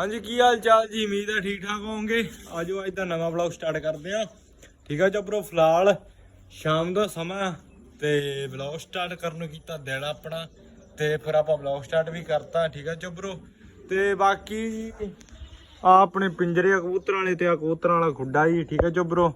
ਹਾਂਜੀ, ਕੀ ਹਾਲ ਚਾਲ ਜੀ? ਉਮੀਦ ਹੈ ਠੀਕ ਠਾਕ ਹੋਵੋਗੇ। ਆਜੋ, ਅੱਜ ਦਾ ਨਵਾਂ ਵਲੌਗ ਸਟਾਰਟ ਕਰਦੇ ਆ ਠੀਕ ਆ ਜਬਰੋ ਫਿਲਹਾਲ ਸ਼ਾਮ ਦਾ ਸਮਾਂ ਤੇ ਵਲੌਗ ਸਟਾਰਟ ਕਰਨ ਨੂੰ ਕੀਤਾ ਦਿਨ ਆਪਣਾ ਤੇ ਫਿਰ ਆਪਾਂ ਵਲੌਗ ਸਟਾਰਟ ਵੀ ਕਰਤਾ, ਠੀਕ ਆ ਜਬਰੋ ਤੇ ਬਾਕੀ ਆ ਆਪਣੇ ਪਿੰਜਰੇ ਕਬੂਤਰਾਂ ਵਾਲੇ ਤੇ ਆ ਕਬੂਤਰਾਂ ਵਾਲਾ ਖੁੱਡਾ ਜੀ, ਠੀਕ ਆ ਜਬਰੋ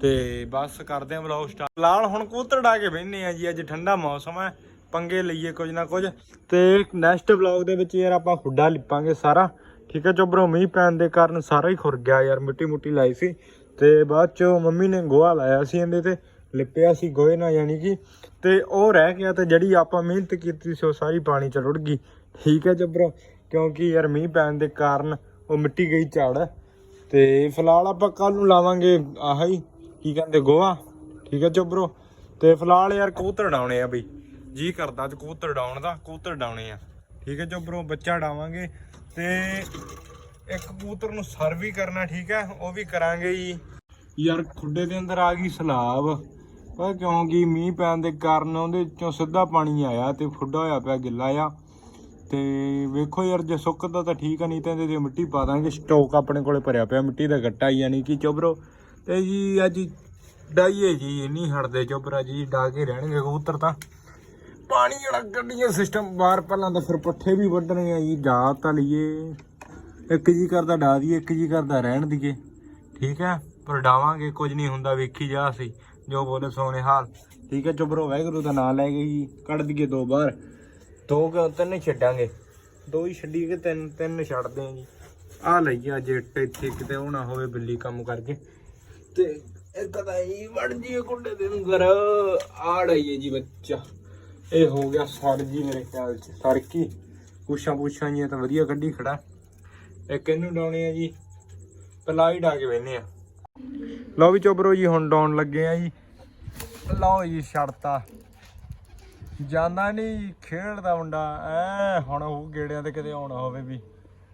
ਤੇ ਬਸ ਕਰਦੇ ਆ ਵਲੌਗ ਸਟਾਰਟ ਫਿਲਹਾਲ ਹੁਣ ਕਬੂਤਰ ਡਾ ਕੇ ਬੈਠਨੇ ਆ ਜੀ, ਅੱਜ ਠੰਡਾ ਮੌਸਮ ਹੈ। ਪੰਗੇ ਲਈਏ ਕੁਝ ਨਾ ਕੁਝ। ਤੇ ਨੈਕਸਟ ਵਲੌਗ ਦੇ ਵਿੱਚ ਯਾਰ ਆਪਾਂ ਖੁੱਡਾ ਲਿਪਾਂਗੇ ਸਾਰਾ। ਠੀਕ ਹੈ ਚੋਬਰੋ ਮੀਂਹ ਪੈਣ ਦੇ ਕਾਰਨ ਸਾਰਾ ਹੀ ਖੁਰ ਗਿਆ ਯਾਰ, ਮਿੱਟੀ ਮੁੱਟੀ ਲਾਈ ਸੀ ਤੇ ਬਾਅਦ ਚੋਂ ਮੰਮੀ ਨੇ ਗੋਹਾ ਲਾਇਆ ਸੀ ਇਹਦੇ ਤੇ, ਲਿਪਿਆ ਸੀ ਗੋਹੇ ਨਾਲ ਯਾਨੀ ਕਿ ਤੇ ਉਹ ਰਹਿ ਗਿਆ ਤੇ ਜਿਹੜੀ ਆਪਾਂ ਮਿਹਨਤ ਕੀਤੀ ਸੀ ਉਹ ਸਾਰੀ ਪਾਣੀ ਚ ਰੁੜ ਗਈ। ਠੀਕ ਹੈ ਚੋਬਰੋ ਕਿਉਂਕਿ ਯਾਰ ਮੀਂਹ ਪੈਣ ਦੇ ਕਾਰਨ ਉਹ ਮਿੱਟੀ ਗਈ ਝਾੜ ਤੇ ਫਿਲਹਾਲ ਆਪਾਂ ਕੱਲ ਨੂੰ ਲਾਵਾਂਗੇ ਆਹ ਹੀ ਕੀ ਕਹਿੰਦੇ ਗੋਹਾ। ਠੀਕ ਹੈ ਚੋਬਰੋ ਤੇ ਫਿਲਹਾਲ ਯਾਰ ਕਬੂਤਰ ਡਾਉਣੇ ਆ ਬਈ। ਜੀ ਕਰਦਾ ਅੱਜ ਕਬੂਤਰ ਡਾਉਣ ਦਾ, ਕਬੂਤਰ ਡਾਉਣੇ ਆ। ਠੀਕ ਹੈ ਚੋਬਰੋ ਬੱਚਾ ਡਾਵਾਂਗੇ ਤੇ ਇੱਕ ਕਬੂਤਰ ਨੂੰ ਸਰ ਵੀ ਕਰਨਾ, ਠੀਕ ਹੈ, ਉਹ ਵੀ ਕਰਾਂਗੇ ਜੀ। ਯਾਰ, ਖੁੱਡੇ ਦੇ ਅੰਦਰ ਆ ਗਈ ਸਲਾਬ। ਪਰ ਕਿਉਂਕਿ ਮੀਂਹ ਪੈਣ ਦੇ ਕਾਰਨ ਉਹਦੇ ਵਿੱਚੋਂ ਸਿੱਧਾ ਪਾਣੀ ਆਇਆ ਤੇ ਖੁੱਡਾ ਹੋਇਆ ਪਿਆ, ਗਿੱਲਾ ਆ ਤੇ ਵੇਖੋ ਯਾਰ, ਜੇ ਸੁੱਕਦਾ ਤਾਂ ਠੀਕ ਆ, ਨਹੀਂ ਤਾਂ ਇਹਦੇ ਮਿੱਟੀ ਪਾ ਦਾਂਗੇ। ਸਟੋਕ ਆਪਣੇ ਕੋਲੇ ਭਰਿਆ ਪਿਆ, ਮਿੱਟੀ ਦਾ ਗੱਟਾ ਯਾਨੀ ਕਿ ਚੋਬਰੋ ਤੇ ਜੀ, ਅੱਜ ਡਾਈਏ ਜੀ ਨਹੀਂ ਹਟਦੇ ਚੋਬਰਾ ਜੀ ਡਾ ਕੇ ਰਹਿਣਗੇ ਕਬੂਤਰ ਤਾਂ। ਪਾਣੀ ਜਿਹੜਾ ਕੱਢੀਏ ਸਿਸਟਮ ਬਾਹਰ ਪਹਿਲਾਂ ਤਾਂ ਫਿਰ ਪੱਠੇ ਵੀ ਵੱਢਣੇ ਆ ਜੀ ਡਾ ਤਾਂ ਲਈਏ। ਇੱਕ ਜੀ ਕਰਦਾ ਡਾ ਦਈਏ ਇੱਕ ਜੀ ਕਰਦਾ ਰਹਿਣ ਦਈਏ ਠੀਕ ਹੈ? ਪਰ ਡਾਵਾਂਗੇ, ਕੁਝ ਨਹੀਂ ਹੁੰਦਾ, ਵੇਖੀ ਜਾ ਅਸੀਂ ਜੋ ਬੋਲੇ ਸੋਨੇ ਹਾਲ। ਠੀਕ ਹੈ ਚੁਬਰੋ ਵਾਹਿਗੁਰੂ ਦਾ ਨਾਮ ਲੈ ਕੇ ਜੀ, ਕੱਢ ਦਈਏ ਦੋ ਬਾਹਰ। ਦੋ ਕਿ ਤਿੰਨ ਹੀ ਛੱਡਾਂਗੇ। ਦੋ ਹੀ ਛੱਡੀ ਕੇ ਤਿੰਨ? ਤਿੰਨ ਛੱਡਦੇ ਆ ਜੀ। ਆ ਲਈਏ ਅੱਜ ਇੱਥੇ ਕਿਤੇ ਉਹ ਨਾ ਹੋਵੇ ਬਿੱਲੀ ਕੰਮ ਕਰਕੇ। ਤੇ ਇੱਕ ਤਾਂ ਇਹ ਵੜ ਜੀ ਕੁੰਡੇ ਦੇ ਨੂੰ ਗਰ ਆ ਆੜਾਈਏ ਜੀ ਬੱਚਾ। ਇਹ ਹੋ ਗਿਆ ਸਰ ਜੀ ਮੇਰੇ ਖਿਆਲ ਚ ਸਰ ਪੁੱਛਾਂ ਪੁੱਛਾਂ ਜੀ ਤਾਂ ਵਧੀਆ ਕੱਢੀ ਖੜਾ। ਇੱਕ ਇਹਨੂੰ ਡਾਉਣੇ ਆ ਜੀ? ਪਹਿਲਾਂ ਹੀ ਡਾ ਕੇ ਬੈਨੇ ਆ। ਲਓ ਵੀ ਚੋਬਰੋ ਜੀ, ਹੁਣ ਡਾਉਣ ਲੱਗੇ ਆ ਜੀ। ਲਓ ਜੀ ਛੜਤਾ ਜਾਂਦਾ ਨਹੀਂ ਖੇਡਦਾ ਮੁੰਡਾ। ਐ ਹੁਣ ਉਹ ਗੇੜਿਆਂ ਤੇ ਕਿਤੇ ਆਉਣਾ ਹੋਵੇ ਵੀ,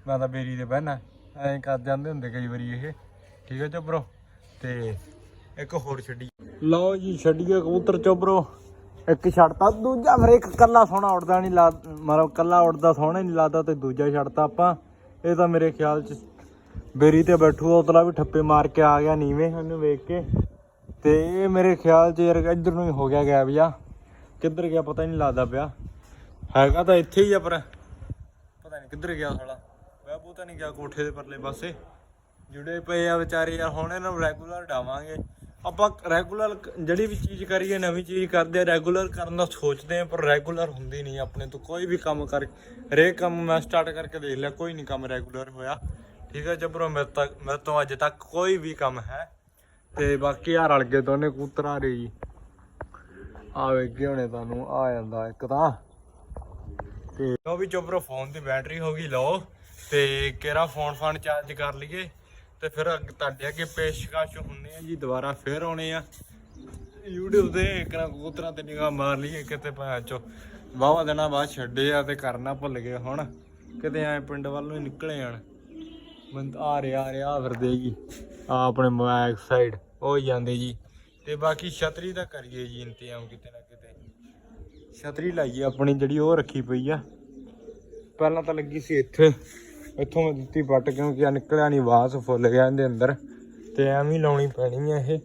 ਮੈਂ ਤਾਂ ਬੇਰੀ ਤੇ ਬਹਿਣਾ। ਐਂ ਕਰ ਜਾਂਦੇ ਹੁੰਦੇ ਕਈ ਵਾਰੀ ਇਹ। ਠੀਕ ਹੈ ਚੋਬਰੋ ਤੇ ਇੱਕ ਹੋਰ ਛੱਡੀ। ਲਓ ਜੀ, ਛੱਡੀਏ ਕਬੂਤਰ ਚੋਬਰੋ ਇੱਕ ਛੱਡਤਾ, ਦੂਜਾ ਫਿਰ ਇੱਕ ਕੱਲਾ ਸੋਹਣਾ ਉੱਡਦਾ ਨਹੀਂ ਲਾ, ਮਤਲਬ ਕੱਲਾ ਉੱਡਦਾ ਸੋਹਣਾ ਨਹੀਂ ਲੱਗਦਾ ਤੇ ਦੂਜਾ ਛੱਡਤਾ ਆਪਾਂ। ਇਹ ਤਾਂ ਮੇਰੇ ਖਿਆਲ ਚ ਬੇਰੀ ਤੇ ਬੈਠੂ, ਉਤਲਾ ਵੀ ਠੱਪੇ ਮਾਰ ਕੇ ਆ ਗਿਆ ਨੀਵੇਂ ਉਹਨੂੰ ਵੇਖ ਕੇ। ਤੇ ਇਹ ਮੇਰੇ ਖਿਆਲ ਚ ਯਾਰ ਇੱਧਰ ਨੂੰ ਹੀ ਹੋ ਗਿਆ ਗਾਇਬ ਜਾ ਕਿੱਧਰ ਗਿਆ ਪਤਾ ਹੀ ਨਹੀਂ ਲੱਗਦਾ ਪਿਆ। ਹੈਗਾ ਤਾਂ ਇੱਥੇ ਹੀ ਆ ਪਰ ਪਤਾ ਨਹੀਂ ਕਿੱਧਰ ਗਿਆ ਸਾਲਾ। ਮੈਂ ਪਤਾ ਨਹੀਂ ਗਿਆ ਕੋਠੇ ਦੇ ਪਰਲੇ ਪਾਸੇ। ਜੁੜੇ ਪਏ ਆ ਵਿਚਾਰੇ ਯਾਰ ਹੁਣ ਇਹਨਾਂ ਨੂੰ ਰੈਗੂਲਰ ਡਾਵਾਂਗੇ। ਆਪਾਂ ਰੈਗੂਲਰ ਜਿਹੜੀ ਵੀ ਚੀਜ਼ ਕਰੀਏ, ਨਵੀਂ ਚੀਜ਼ ਕਰਦੇ ਆ ਰੈਗੂਲਰ ਕਰਨ ਦਾ ਸੋਚਦੇ ਆ, ਪਰ ਰੈਗੂਲਰ ਹੁੰਦੀ ਨਹੀਂ ਆਪਣੇ ਤੋਂ। ਕੋਈ ਵੀ ਕੰਮ ਕਰ ਰੇ ਕੰਮ ਮੈਂ ਸਟਾਰਟ ਕਰਕੇ ਦੇਖ ਲਿਆ, ਕੋਈ ਨਹੀਂ ਕੰਮ ਰੈਗੂਲਰ ਹੋਇਆ। ਠੀਕ ਹੈ ਜਬਰੋ ਮੇਰੇ ਤੱਕ ਮੇਰੇ ਤੋਂ ਅੱਜ ਤੱਕ ਕੋਈ ਵੀ ਕੰਮ ਹੈ। ਤੇ ਬਾਕੀ ਆ ਰਲ ਗਏ ਦੋਨੇ ਕਬੂਤਰ ਆ ਰਹੇ ਜੀ। ਆ ਵੇਖੇ ਹੋਣੇ ਤੁਹਾਨੂੰ ਆ ਜਾਂਦਾ ਇੱਕ ਤਾਂ। ਤੇ ਲੋ ਵੀ ਚੋਬਰੋ ਫੋਨ ਦੀ ਬੈਟਰੀ ਹੋ ਗਈ, ਲਓ। ਤੇ ਕਿਹੜਾ ਫੋਨ ਫਾਨ ਚਾਰਜ ਕਰ ਲਈਏ? ਤੇ ਫਿਰ ਅੱਗੇ ਤੁਹਾਡੇ ਅੱਗੇ ਪੇਸ਼ਕਸ਼ ਹੁੰਨੇ ਆ ਜੀ, ਦੁਬਾਰਾ ਫਿਰ ਆਉਣੇ ਆ। YouTube ਤੇ ਇੱਕ ਨਾ ਕਬੂਤਰਾਂ ਤੇ ਨਿਗਾਹ ਮਾਰ ਲਈਏ, ਕਿਤੇ ਭਾਂ ਚੋ ਵਾਵਾ ਦਿਨਾਂ ਬਾਅਦ ਛੱਡੇ ਆ ਤੇ ਕਰਨਾ ਭੁੱਲ ਗਏ ਹੁਣ। ਕਿਤੇ ਐ ਪਿੰਡ ਵੱਲ ਨੂੰ ਹੀ ਨਿਕਲੇ ਜਾਣ ਬੰਦ ਆ ਰਿਹਾ ਆ ਰਿਹਾ ਫਿਰਦੇ ਜੀ। ਆ ਆਪਣੇ ਬੈਕ ਸਾਈਡ ਉਹ ਜਾਂਦੇ ਜੀ। ਤੇ ਬਾਕੀ ਛਤਰੀ ਦਾ ਕਰੀਏ ਜੀ ਇੰਤਜ਼ਾਮ ਕਿਤੇ ਨਾ ਕਿਤੇ। ਛਤਰੀ ਲਾਈਏ ਆਪਣੀ ਜਿਹੜੀ ਉਹ ਰੱਖੀ ਪਈ ਆ। ਪਹਿਲਾਂ ਤਾਂ ਲੱਗੀ ਸੀ ਇੱਥੇ। ਇੱਥੋਂ ਮੈਂ ਦਿੱਤੀ ਪੱਟ ਕਿਉਂਕਿ ਆ ਨਿਕਲਿਆ ਨਹੀਂ ਵਾਸ ਫੁੱਲ ਗਿਆ ਇਹਦੇ ਅੰਦਰ। ਤੇ ਐਵੇਂ ਲਾਉਣੀ ਪੈਣੀ ਆ ਇਹ।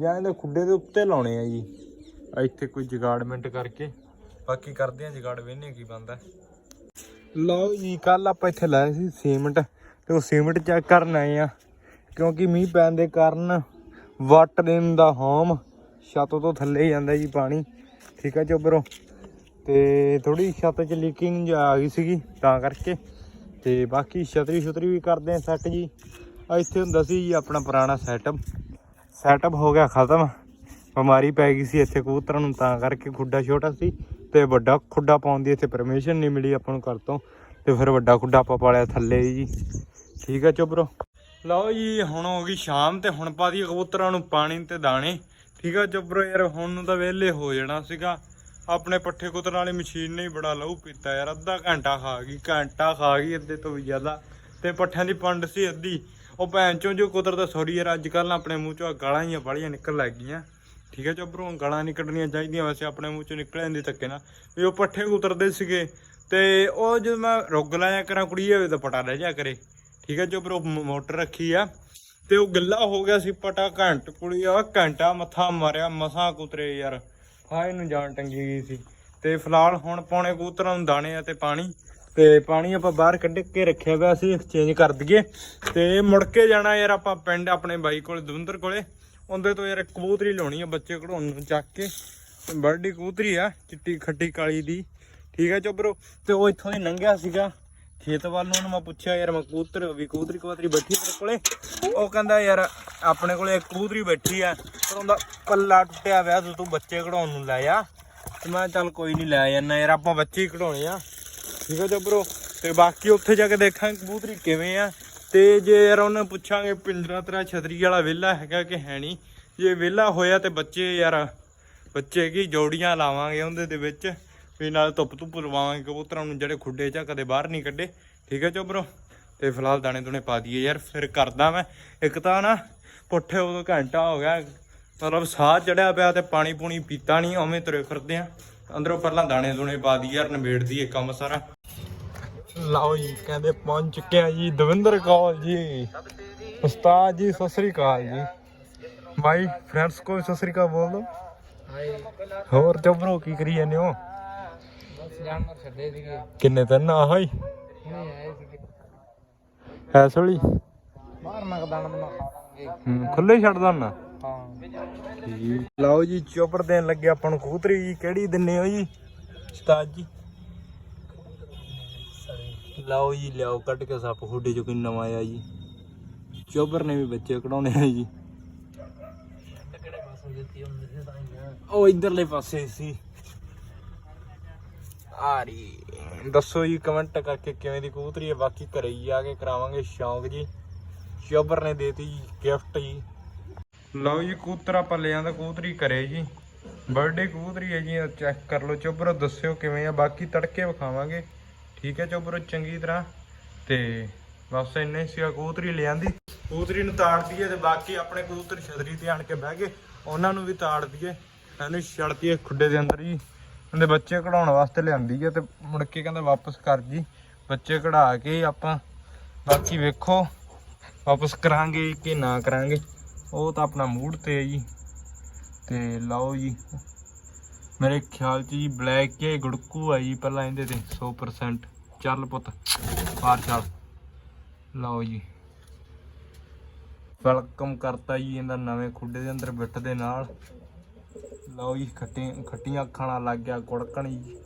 ਜਾਂ ਇਹਦੇ ਖੁੱਡੇ ਦੇ ਉੱਤੇ ਲਾਉਣੇ ਆ ਜੀ। ਇੱਥੇ ਕੋਈ ਜਗਾੜਮੈਂਟ ਕਰਕੇ। ਬਾਕੀ ਕਰਦੇ ਆ ਜਗਾੜ ਵੇਨੇ ਕੀ ਬੰਦਾ ਲਓ ਜੀ ਕੱਲ ਆਪਾਂ ਇੱਥੇ ਲਾਇਆ ਸੀ ਸੀਮੈਂਟ ਤੇ ਉਹ ਸੀਮੈਂਟ ਚੈੱਕ ਕਰਨ ਆਏ ਆ। ਕਿਉਂਕਿ ਮੀਂਹ ਪੈਣ ਦੇ ਕਾਰਨ ਵਾਟਰ ਇਨ ਦਾ ਹੋਮ ਛੱਤ ਤੋਂ ਥੱਲੇ ਹੀ ਜਾਂਦਾ ਜੀ ਪਾਣੀ। ਠੀਕ ਹੈ ਚੋਬਰੋ ਤੇ ਥੋੜੀ ਛੱਤ 'ਚ ਲੀਕਿੰਗ ਆ ਗਈ ਸੀਗੀ, ਤਾਂ ਕਰਕੇ। ਤੇ ਬਾਕੀ ਛਤਰੀ ਛਤਰੀ ਵੀ ਕਰਦੇ ਆ ਸੈੱਟ ਜੀ। ਇੱਥੇ ਹੁੰਦਾ ਸੀ ਜੀ ਆਪਣਾ ਪੁਰਾਣਾ ਸੈਟਅਪ ਸੈਟਅਪ ਹੋ ਗਿਆ ਖਤਮ। ਬਿਮਾਰੀ ਪੈ ਗਈ ਸੀ ਇੱਥੇ ਕਬੂਤਰਾਂ ਨੂੰ, ਤਾਂ ਕਰਕੇ ਖੁੱਡਾ ਛੋਟਾ ਸੀ ਤੇ ਵੱਡਾ ਖੁੱਡਾ ਪਾਉਣ ਦੀ ਇੱਥੇ ਪਰਮਿਸ਼ਨ ਨਹੀਂ ਮਿਲੀ ਆਪਾਂ ਨੂੰ ਘਰ ਤੋਂ। ਤੇ ਫਿਰ ਵੱਡਾ ਖੁੱਡਾ ਆਪਾਂ ਪਾਲਿਆ ਥੱਲੇ ਜੀ। ਠੀਕ ਹੈ ਚੋਬਰੋ ਲਓ ਜੀ, ਹੁਣ ਹੋ ਗਈ ਸ਼ਾਮ ਤੇ ਹੁਣ ਪਾ ਦੀ ਕਬੂਤਰਾਂ ਨੂੰ ਪਾਣੀ ਤੇ ਦਾਣੇ। ਠੀਕ ਆ ਚੋਬਰੋ ਯਾਰ, ਹੁਣ ਨੂੰ ਤਾਂ ਵਿਹਲੇ ਹੋ ਜਾਣਾ ਸੀਗਾ। ਆਪਣੇ ਪੱਠੇ ਕੁਤਰਨ ਵਾਲੀ ਮਸ਼ੀਨ ਨੇ ਹੀ ਬੜਾ ਲਹੂ ਪੀਤਾ ਯਾਰ, ਅੱਧਾ ਘੰਟਾ ਖਾ ਗਈ, ਘੰਟਾ ਖਾ ਗਈ ਅੱਧੇ ਤੋਂ ਵੀ ਜ਼ਿਆਦਾ। ਤੇ ਪੱਠਿਆਂ ਦੀ ਪੰਡ ਸੀ ਅੱਧੀ। ਉਹ ਭੈਣ ਚੋਂ ਜੋ ਕੁਦਰਤ ਸੌਰੀ ਯਾਰ, ਅੱਜ ਕੱਲ ਆਪਣੇ ਮੂੰਹ ਚੋਂ ਗਾਲਾਂ ਹੀ ਬਾਲੀਆਂ ਨਿਕਲ ਲੱਗ ਗਈਆਂ। ਠੀਕ ਹੈ ਚੋਬਰੋਂ ਗਾਲਾਂ ਨਹੀਂ ਕੱਢਣੀਆਂ ਚਾਹੀਦੀਆਂ, ਵੈਸੇ ਆਪਣੇ ਮੂੰਹ ਚੋਂ ਨਿਕਲ ਜਾਂਦੀ ਧੱਕੇ ਨਾਲ। ਵੀ ਉਹ ਪੱਠੇ ਉਤਰਦੇ ਸੀਗੇ, ਤੇ ਉਹ ਜਦੋਂ ਮੈਂ ਰੁੱਗ ਲਾਇਆ ਕਰਾਂ ਕੁੜੀ ਹੋਵੇ ਤਾਂ ਪਟਾ ਲੈ ਜਾ ਕਰੇ। ਠੀਕ ਹੈ ਜੋ ਪਰ ਮੋਟਰ ਰੱਖੀ ਆ। ਤੇ ਉਹ ਗੱਲਾ ਹੋ ਗਿਆ ਸੀ ਪਟਾ ਘੰਟ ਕੁੜੀ ਆ ਘੰਟਾ ਮੱਥਾ ਮਾਰਿਆ, ਮਸਾਂ ਕੁਤਰੇ ਯਾਰ। ਹਾਏ ਨੂੰ ਜਾਣ ਟੰਗੀ ਗਈ ਸੀ। ਤੇ ਫਿਲਹਾਲ ਹੁਣ ਪਾਉਣੇ ਕਬੂਤਰਾਂ ਨੂੰ ਦਾਣੇ ਆ ਤੇ ਪਾਣੀ। ਤੇ ਪਾਣੀ ਆਪਾਂ ਬਾਹਰ ਕੱਢ ਕੇ ਰੱਖਿਆ ਹੋਇਆ ਸੀ ਐਕਸਚੇਂਜ ਕਰ ਦਈਏ। ਤੇ ਮੁੜ ਕੇ ਜਾਣਾ ਯਾਰ ਆਪਾਂ ਪਿੰਡ ਆਪਣੇ ਬਾਈ ਕੋਲ, ਦਵਿੰਦਰ ਕੋਲੇ। ਉਹਦੇ ਤੋਂ ਯਾਰ ਕਬੂਤਰੀ ਲਾਉਣੀ ਆ ਬੱਚੇ ਕਢਾਉਣ ਨੂੰ ਚੱਕ ਕੇ। ਬਰਡੀ ਕਬੂਤਰੀ ਆ, ਚਿੱਟੀ ਖੱਟੀ ਕਾਲੀ ਦੀ। ਠੀਕ ਹੈ ਚੋਬਰੋ ਤੇ ਉਹ ਇੱਥੋਂ ਦੀ ਲੰਘਿਆ ਸੀਗਾ। ਖੇਤ ਵੱਲ ਨੂੰ ਉਹਨੂੰ ਮੈਂ ਪੁੱਛਿਆ, ਯਾਰ ਮੈਂ ਕਬੂਤਰ, ਵੀ ਕਬੂਤਰੀ ਕਬੂਤਰੀ ਬੈਠੀ ਤੇਰੇ ਕੋਲੇ? ਉਹ ਕਹਿੰਦਾ, ਯਾਰ ਆਪਣੇ ਕੋਲੇ ਇੱਕ ਕਬੂਤਰੀ ਬੈਠੀ ਆ, ਪਰ ਉਹਦਾ ਪੱਲਾ ਟੁੱਟਿਆ ਹੋਇਆ ਤੇ ਤੂੰ ਬੱਚੇ ਕਢਾਉਣ ਨੂੰ ਲੈ ਆ। ਤੇ ਮੈਂ ਚੱਲ ਕੋਈ ਨਹੀਂ ਲੈ ਜਾਨਾ ਯਾਰ, ਆਪਾਂ ਬੱਚੇ ਹੀ ਕਢਾਉਣੇ ਆ। ਠੀਕ ਹੈ ਜਬਰੋ ਤੇ ਬਾਕੀ ਉੱਥੇ ਜਾ ਕੇ ਦੇਖਾਂਗੇ ਕਬੂਤਰੀ ਕਿਵੇਂ ਆ। ਤੇ ਜੇ ਯਾਰ ਉਹਨੇ ਪੁੱਛਾਂਗੇ, ਪਿੰਜਰਾ ਤੇਰਾ ਛਤਰੀ ਵਾਲਾ ਵਿਹਲਾ ਹੈਗਾ ਕਿ ਹੈ ਨਹੀਂ ਜੇ ਵਿਹਲਾ ਹੋਇਆ ਤੇ ਬੱਚੇ ਯਾਰ, ਬੱਚੇ ਕੀ ਜੋੜੀਆਂ ਲਾਵਾਂਗੇ ਉਹਦੇ ਦੇ ਵਿੱਚ? ਵੀ ਨਾਲ ਧੁੱਪ ਧੁੱਪ ਲਵਾਵਾਂਗੇ ਕਬੂਤਰਾਂ ਨੂੰ ਜਿਹੜੇ ਖੁੱਡੇ ਚ ਕਦੇ ਬਾਹਰ ਨਹੀਂ ਕੱਢੇ। ਠੀਕ ਹੈ ਚੋਬਰੋ ਤੇ ਫਿਲਹਾਲ ਦਾਣੇ ਦੁਣੇ ਪਾ ਦਈਏ ਯਾਰ ਫਿਰ ਕਰਦਾ ਮੈਂ। ਇੱਕ ਤਾਂ ਨਾ ਪੁੱਠੇ ਉਦੋਂ ਘੰਟਾ ਹੋ ਗਿਆ ਮਤਲਬ ਸਾਹ ਚੜਿਆ ਪਿਆ ਤੇ ਪਾਣੀ ਪੂਣੀ ਪੀਤਾ ਨਹੀਂ ਉਵੇਂ ਤੁਰੇ ਫਿਰਦੇ ਆ। ਅੰਦਰੋਂ ਪਹਿਲਾਂ ਦਾਣੇ ਦੁਣੇ ਪਾ ਦਈਏ ਯਾਰ ਨਿਬੇੜ ਦਈਏ ਕੰਮ ਸਾਰਾ। ਲਓ ਜੀ ਕਹਿੰਦੇ ਪਹੁੰਚ ਚੁੱਕੇ ਆ ਜੀ ਦਵਿੰਦਰ ਕੌਰ ਜੀ। ਉਸਤਾਦ ਜੀ ਸਤਿ ਸ੍ਰੀ ਅਕਾਲ ਜੀ। ਮਾਈ ਫਰੈਂਡਸ ਕੋਲ ਸਤਿ ਸ੍ਰੀ ਅਕਾਲ ਬੋਲ ਦੋ। ਹਾਏ। ਹੋਰ ਚੋਬਰੋ ਕੀ ਕਰੀ ਜਾਂਦੇ ਹੋ? ਜਾਨਵਰ ਛੱਡੇ ਸੀਗੇ। ਕਿੰਨੇ ਦਿਨ ਆ ਹਾਈ ਹੁਣੇ ਆਏ ਸੀਗੇ। ਐਸ ਵੇਲੀ? ਬਾਹਰ ਮਗਦਾਨ ਖੁੱਲੇ ਹੀ ਛੱਡ ਦਨ ਹਾਂ। ਲਓ ਜੀ ਚੋਪਰ ਦੇਣ ਲੱਗੇ ਆਪਾਂ ਨੂੰ ਕਬੂਤਰੀ ਜੀ। ਕਿਹੜੀ ਦਿੰਨੇ ਹੋ ਜੀ? ਉਸਤਾਦ ਜੀ। ਲਓ ਜੀ ਲਿਆਓ ਕੱਢ ਕੇ ਸੱਪ ਖੁੱਡੇ ਚੋਂ ਕੋਈ ਨਵਾਂ ਆਇਆ ਜੀ। ਚੋਬਰ ਨੇ ਵੀ ਬੱਚੇ ਕਢਾਉਣੇ ਆ ਜੀ। ਹੀ ਉਹ ਇਧਰਲੇ ਪਾਸੇ ਸੀ। ਆ ਰਹੀ ਦੱਸੋ ਜੀ ਕਮੈਂਟ ਕਰਕੇ ਕਿਵੇਂ ਦੀ ਕਬੂਤਰੀ ਹੈ? ਬਾਕੀ ਘਰੇ ਹੀ ਆ ਕੇ ਕਰਾਵਾਂਗੇ ਸ਼ੌਂਕ ਜੀ। ਚੋਬਰ ਨੇ ਦੇਤੀ ਜੀ ਗਿਫਟ ਜੀ। ਲਓ ਜੀ, ਕਬੂਤਰ ਆਪਾਂ ਲੈ ਆਂਦਾ ਕਬੂਤਰੀ ਕਰੇ ਜੀ। ਬਰਥਡੇ ਕਬੂਤਰੀ ਹੈ ਜੀ ਚੈੱਕ ਕਰ ਲਓ। ਚੋਬਰੋ ਦੱਸਿਓ ਕਿਵੇਂ ਆ? ਬਾਕੀ ਤੜਕੇ ਵਿਖਾਵਾਂਗੇ। ਠੀਕ ਹੈ ਚੋਬਰੋ ਚੰਗੀ ਤਰ੍ਹਾਂ। ਤੇ ਬਸ ਇੰਨੇ ਸੀ ਕਬੂਤਰੀ ਲੈ ਆਂਦੀ। ਕਬੂਤਰੀ ਨੂੰ ਤਾੜ ਦਈਏ ਤੇ ਬਾਕੀ ਆਪਣੇ ਕਬੂਤਰ ਛਤਰੀ ਤੇ ਆਣ ਕੇ ਬਹਿ ਗਏ। ਉਹਨਾਂ ਨੂੰ ਵੀ ਤਾੜ ਦਈਏ। ਇਹਨੂੰ ਛੜਤੀਏ ਖੁੱਡੇ ਦੇ ਅੰਦਰ ਜੀ। ਉਹਦੇ ਬੱਚੇ ਕਢਾਉਣ ਵਾਸਤੇ ਲਿਆਂਦੀ ਹੈ ਤੇ ਮੁੜ ਕੇ ਕਹਿੰਦਾ ਵਾਪਸ ਕਰ ਜੀ। ਬੱਚੇ ਕਢਾ ਕੇ ਆਪਾਂ ਬਾਕੀ ਵੇਖੋ, ਵਾਪਸ ਕਰਾਂਗੇ ਕਿ ਨਾ ਕਰਾਂਗੇ। ਉਹ ਤਾਂ ਆਪਣਾ ਮੂਡ ਤੇ ਹੈ ਜੀ। ਤੇ ਲਓ ਜੀ, ਮੇਰੇ ਖਿਆਲ ਚ ਜੀ ਬਲੈਕ ਕੇ ਗੁੜਕੂ ਆ ਜੀ ਪਹਿਲਾਂ ਇਹਦੇ ਤੇ 100% ਚੱਲ ਪੁੱਤ ਪਾਰ ਚੱਲ। ਲਓ ਜੀ। ਵੈਲਕਮ ਕਰਤਾ ਜੀ, ਇਹਦਾ ਨਵੇਂ ਖੁੱਡੇ ਦੇ ਅੰਦਰ ਬਿੱਟ ਦੇ ਨਾਲ। ਲਓ ਜੀ ਖੱਟੀ ਖੱਟੀਆਂ ਅੱਖਾਂ ਨਾਲ ਲੱਗ ਗਿਆ ਗੁੜਕਣ ਜੀ।